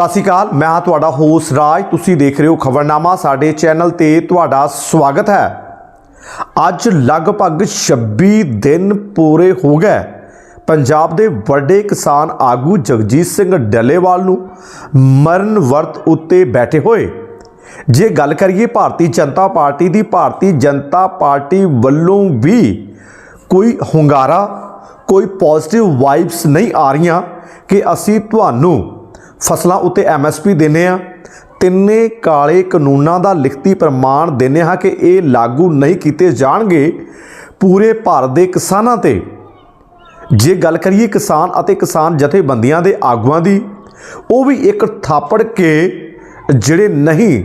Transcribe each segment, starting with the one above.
ਸਤਿ ਸ਼੍ਰੀ ਅਕਾਲ, ਮੈਂ ਹਾਂ ਤੁਹਾਡਾ ਹੋਸ ਰਾਜ, ਤੁਸੀਂ ਦੇਖ ਰਹੇ ਹੋ ਖਬਰਨਾਮਾ, ਸਾਡੇ ਚੈਨਲ ਤੇ ਤੁਹਾਡਾ ਸਵਾਗਤ ਹੈ। ਅੱਜ ਲਗਭਗ 26 ਦਿਨ ਪੂਰੇ ਹੋ ਗਏ। ਪੰਜਾਬ ਦੇ ਵੱਡੇ ਕਿਸਾਨ ਆਗੂ ਜਗਜੀਤ ਸਿੰਘ ਡੱਲੇਵਾਲ ਨੂੰ ਮਰਨ ਵਰਤ ਉੱਤੇ ਬੈਠੇ ਹੋਏ। ਜੇ ਗੱਲ ਕਰੀਏ ਭਾਰਤੀ ਜਨਤਾ ਪਾਰਟੀ ਦੀ, ਭਾਰਤੀ ਜਨਤਾ ਪਾਰਟੀ ਵੱਲੋਂ ਵੀ ਕੋਈ ਹੁੰਗਾਰਾ, ਕੋਈ ਪੋਜ਼ਿਟਿਵ ਵਾਈਬਸ ਨਹੀਂ ਆ ਰਹੀਆਂ ਕਿ ਅਸੀਂ ਤੁਹਾਨੂੰ ਫਸਲਾਂ ਉੱਤੇ ਐਮਐਸਪੀ ਦਿੰਨੇ ਆ ਤਿੰਨੇ ਕਾਲੇ ਕਾਨੂੰਨਾਂ ਦਾ ਲਿਖਤੀ ਪ੍ਰਮਾਣ ਦਿੰਨੇ ਹਾਂ ਕਿ ਇਹ ਲਾਗੂ ਨਹੀਂ ਕੀਤੇ ਜਾਣਗੇ। ਪੂਰੇ ਭਾਰਤ ਦੇ ਕਿਸਾਨਾਂ ਤੇ ਜੇ ਗੱਲ ਕਰੀਏ ਕਿਸਾਨ ਅਤੇ ਕਿਸਾਨ ਜਥੇਬੰਦੀਆਂ ਦੇ ਆਗੂਆਂ ਦੀ, ਉਹ ਵੀ ਇੱਕ ਥਾਪੜ ਕੇ ਜਿਹੜੇ ਨਹੀਂ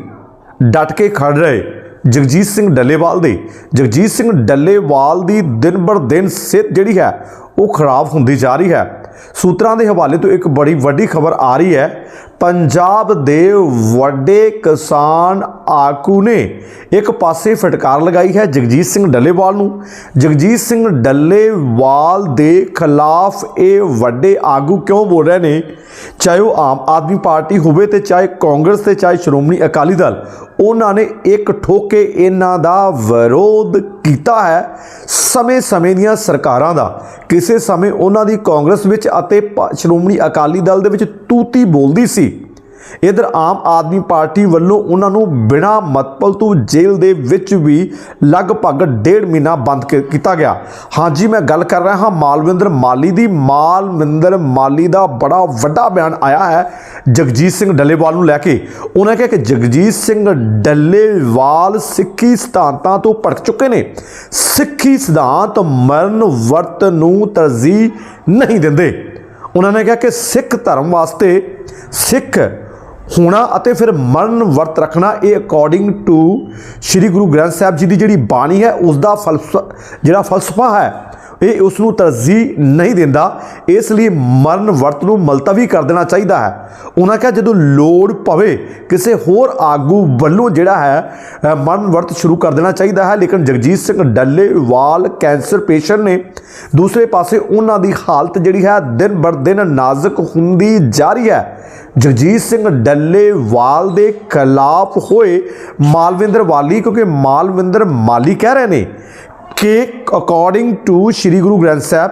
ਡਟ ਕੇ ਖੜ ਰਹੇ, ਜਗਜੀਤ ਸਿੰਘ ਡੱਲੇਵਾਲ ਦੇ। ਜਗਜੀਤ ਸਿੰਘ ਡੱਲੇਵਾਲ ਦੀ ਦਿਨ ਬਰ ਦਿਨ ਸਿਹਤ ਜਿਹੜੀ ਹੈ, ਉਹ ਖਰਾਬ ਹੁੰਦੀ ਜਾ ਰਹੀ ਹੈ। ਸੂਤਰਾਂ ਦੇ ਹਵਾਲੇ ਤੋਂ ਇੱਕ ਬੜੀ ਵੱਡੀ ਖਬਰ ਆ ਰਹੀ ਹੈ। ਪੰਜਾਬ ਦੇ ਵੱਡੇ ਕਿਸਾਨ ਆਗੂ ਨੇ ਇੱਕ ਪਾਸੇ ਫਟਕਾਰ ਲਗਾਈ ਹੈ ਜਗਜੀਤ ਸਿੰਘ ਡੱਲੇਵਾਲ ਨੂੰ। ਜਗਜੀਤ ਸਿੰਘ ਡੱਲੇਵਾਲ ਦੇ ਖਿਲਾਫ ਇਹ ਵੱਡੇ ਆਗੂ ਕਿਉਂ ਬੋਲ ਰਹੇ ਨੇ? ਚਾਹੇ ਉਹ ਆਮ ਆਦਮੀ ਪਾਰਟੀ ਹੋਵੇ ਤੇ ਚਾਹੇ ਕਾਂਗਰਸ ਤੇ ਚਾਹੇ ਸ਼੍ਰੋਮਣੀ ਅਕਾਲੀ ਦਲ, ਉਹਨਾਂ ਨੇ ਇੱਕ ਠੋਕੇ ਇਹਨਾਂ ਦਾ ਵਿਰੋਧ ਕੀਤਾ ਹੈ। ਸਮੇਂ-ਸਮੇਂ ਦੀਆਂ ਸਰਕਾਰਾਂ ਦਾ, ਕਿਸੇ ਸਮੇਂ ਉਹਨਾਂ ਦੀ ਕਾਂਗਰਸ ਵਿੱਚ ਅਤੇ ਪ- ਸ਼੍ਰੋਮਣੀ ਅਕਾਲੀ ਦਲ ਦੇ ਵਿੱਚ ਤੂਤੀ ਬੋਲਦੀ ਸੀ। ਇਧਰ ਆਮ ਆਦਮੀ ਪਾਰਟੀ ਵੱਲੋਂ ਉਹਨਾਂ ਨੂੰ ਬਿਨਾਂ ਮਤਪਲ ਤੋਂ ਜੇਲ੍ਹ ਦੇ ਵਿੱਚ ਵੀ ਲਗਭਗ ਡੇਢ ਮਹੀਨਾ ਬੰਦ ਕੀਤਾ ਗਿਆ। ਹਾਂਜੀ ਮੈਂ ਗੱਲ ਕਰ ਰਿਹਾ ਹਾਂ ਮਾਲਵਿੰਦਰ ਮਾਲੀ ਦੀ। ਮਾਲਵਿੰਦਰ ਮਾਲੀ ਦਾ ਬੜਾ ਵੱਡਾ ਬਿਆਨ ਆਇਆ ਹੈ ਜਗਜੀਤ ਸਿੰਘ ਡੱਲੇਵਾਲ ਨੂੰ ਲੈ ਕੇ। ਉਹਨਾਂ ਕਿਹਾ ਕਿ ਜਗਜੀਤ ਸਿੰਘ ਡੱਲੇਵਾਲ ਸਿੱਖੀ ਸਿਧਾਂਤਾਂ ਤੋਂ ਭਟਕ ਚੁੱਕੇ ਨੇ। ਸਿੱਖੀ ਸਿਧਾਂਤ ਮਰਨ ਵਰਤ ਨੂੰ ਤਰਜੀਹ ਨਹੀਂ ਦਿੰਦੇ। ਉਹਨਾਂ ਨੇ ਕਿਹਾ ਕਿ ਸਿੱਖ ਧਰਮ ਵਾਸਤੇ ਸਿੱਖ ਹੋਣਾ ਅਤੇ ਫਿਰ ਮਰਨ ਵਰਤ ਰੱਖਣਾ, ਇਹ ਅਕੋਰਡਿੰਗ ਟੂ ਸ੍ਰੀ ਗੁਰੂ ਗ੍ਰੰਥ ਸਾਹਿਬ ਜੀ ਦੀ ਜਿਹੜੀ ਬਾਣੀ ਹੈ ਉਸ ਦਾ ਫਲਸਫਾ ਜਿਹੜਾ ਫਲਸਫਾ ਹੈ ਇਹ ਉਸ ਨੂੰ ਤਰਜੀਹ ਨਹੀਂ ਦਿੰਦਾ। ਇਸ ਲਈ ਮਰਨ ਵਰਤ ਨੂੰ ਮਲਤਵੀ ਕਰ ਦੇਣਾ ਚਾਹੀਦਾ ਹੈ। ਉਹਨਾਂ ਕਿਹਾ, ਜਦੋਂ ਲੋੜ ਪਵੇ, ਕਿਸੇ ਹੋਰ ਆਗੂ ਵੱਲੋਂ ਜਿਹੜਾ ਹੈ ਮਰਨ ਵਰਤ ਸ਼ੁਰੂ ਕਰ ਦੇਣਾ ਚਾਹੀਦਾ ਹੈ। ਲੇਕਿਨ ਜਗਜੀਤ ਸਿੰਘ ਡੱਲੇਵਾਲ ਕੈਂਸਰ ਪੇਸ਼ੈਂਟ ਨੇ। ਦੂਸਰੇ ਪਾਸੇ ਉਹਨਾਂ ਦੀ ਹਾਲਤ ਜਿਹੜੀ ਹੈ, ਦਿਨ ਬਰ ਦਿਨ ਨਾਜ਼ੁਕ ਹੁੰਦੀ ਜਾ ਰਹੀ ਹੈ। ਜਗਜੀਤ ਸਿੰਘ ਡੱਲੇਵਾਲ ਦੇ ਖਿਲਾਫ ਹੋਏ ਮਾਲਵਿੰਦਰ ਵਾਲੀ, ਕਿਉਂਕਿ ਮਾਲਵਿੰਦਰ ਮਾਲੀ ਕਹਿ ਰਹੇ ਨੇ ਕਿ ਅਕੋਰਡਿੰਗ ਟੂ ਸ੍ਰੀ ਗੁਰੂ ਗ੍ਰੰਥ ਸਾਹਿਬ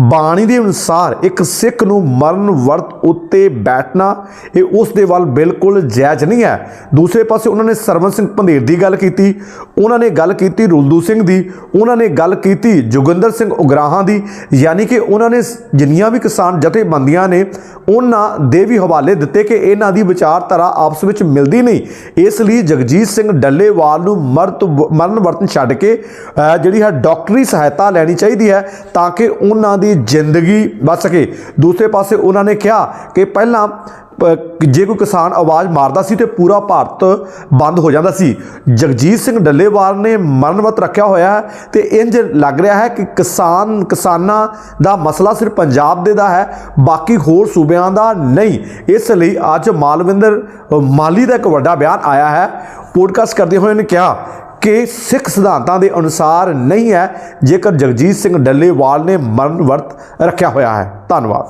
ਬਾਣੀ ਦੇ ਅਨੁਸਾਰ ਇੱਕ ਸਿੱਖ ਨੂੰ ਮਰਨ ਵਰਤ ਉੱਤੇ ਬੈਠਣਾ, ਇਹ ਉਸ ਦੇ ਵੱਲ ਬਿਲਕੁਲ ਜਾਇਜ਼ ਨਹੀਂ ਹੈ। ਦੂਸਰੇ ਪਾਸੇ ਉਹਨਾਂ ਨੇ ਸਰਵਨ ਸਿੰਘ ਪੰਧੇਰ ਦੀ ਗੱਲ ਕੀਤੀ, ਉਹਨਾਂ ਨੇ ਗੱਲ ਕੀਤੀ ਰੁਲਦੂ ਸਿੰਘ ਦੀ, ਉਹਨਾਂ ਨੇ ਗੱਲ ਕੀਤੀ ਜੋਗਿੰਦਰ ਸਿੰਘ ਉਗਰਾਹਾਂ ਦੀ, ਯਾਨੀ ਕਿ ਉਹਨਾਂ ਨੇ ਜਿੰਨੀਆਂ ਵੀ ਕਿਸਾਨ ਜਥੇਬੰਦੀਆਂ ਨੇ, ਉਹਨਾਂ ਦੇ ਵੀ ਹਵਾਲੇ ਦਿੱਤੇ ਕਿ ਇਹਨਾਂ ਦੀ ਵਿਚਾਰਧਾਰਾ ਆਪਸ ਵਿੱਚ ਮਿਲਦੀ ਨਹੀਂ। ਇਸ ਲਈ ਜਗਜੀਤ ਸਿੰਘ ਡੱਲੇਵਾਲ ਨੂੰ ਮਰਤ ਮਰਨ ਵਰਤਨ ਛੱਡ ਕੇ ਜਿਹੜੀ ਹੈ ਡਾਕਟਰੀ ਸਹਾਇਤਾ ਲੈਣੀ ਚਾਹੀਦੀ ਹੈ ਤਾਂ ਕਿ ਉਹਨਾਂ ਦੀ ਜ਼ਿੰਦਗੀ ਬਚ ਸਕੇ। ਦੂਸਰੇ ਪਾਸੇ ਉਹਨਾਂ ਨੇ ਕਿਹਾ ਕਿ ਪਹਿਲਾਂ ਜੇ ਕੋਈ ਕਿਸਾਨ ਆਵਾਜ਼ ਮਾਰਦਾ ਸੀ ਤੇ ਪੂਰਾ ਭਾਰਤ ਬੰਦ ਹੋ ਜਾਂਦਾ ਸੀ। ਜਗਜੀਤ ਸਿੰਘ ਡੱਲੇਵਾਲ ਨੇ ਮਰਨਵਤ ਰੱਖਿਆ ਹੋਇਆ ਹੈ ਤੇ ਇੰਜ ਲੱਗ ਰਿਹਾ ਹੈ ਕਿ ਕਿਸਾਨ, ਕਿਸਾਨਾਂ ਦਾ ਮਸਲਾ ਸਿਰਫ ਪੰਜਾਬ ਦੇ ਦਾ ਹੈ, ਬਾਕੀ ਹੋਰ ਸੂਬਿਆਂ ਦਾ ਨਹੀਂ। ਇਸ ਲਈ ਅੱਜ ਮਾਲਵਿੰਦਰ ਮਾਲੀ ਦਾ ਇੱਕ ਵੱਡਾ ਬਿਆਨ ਆਇਆ ਹੈ। ਪੋਡਕਾਸਟ ਕਰਦੇ ਹੋਏ ਨੇ ਕਿਹਾ ਕਿ ਸਿੱਖ ਸਿਧਾਂਤਾਂ ਦੇ ਅਨੁਸਾਰ ਨਹੀਂ ਹੈ, ਜੇਕਰ ਜਗਜੀਤ ਸਿੰਘ ਡੱਲੇਵਾਲ ਨੇ ਮਰਨ ਵਰਤ ਰੱਖਿਆ ਹੋਇਆ ਹੈ। ਧੰਨਵਾਦ।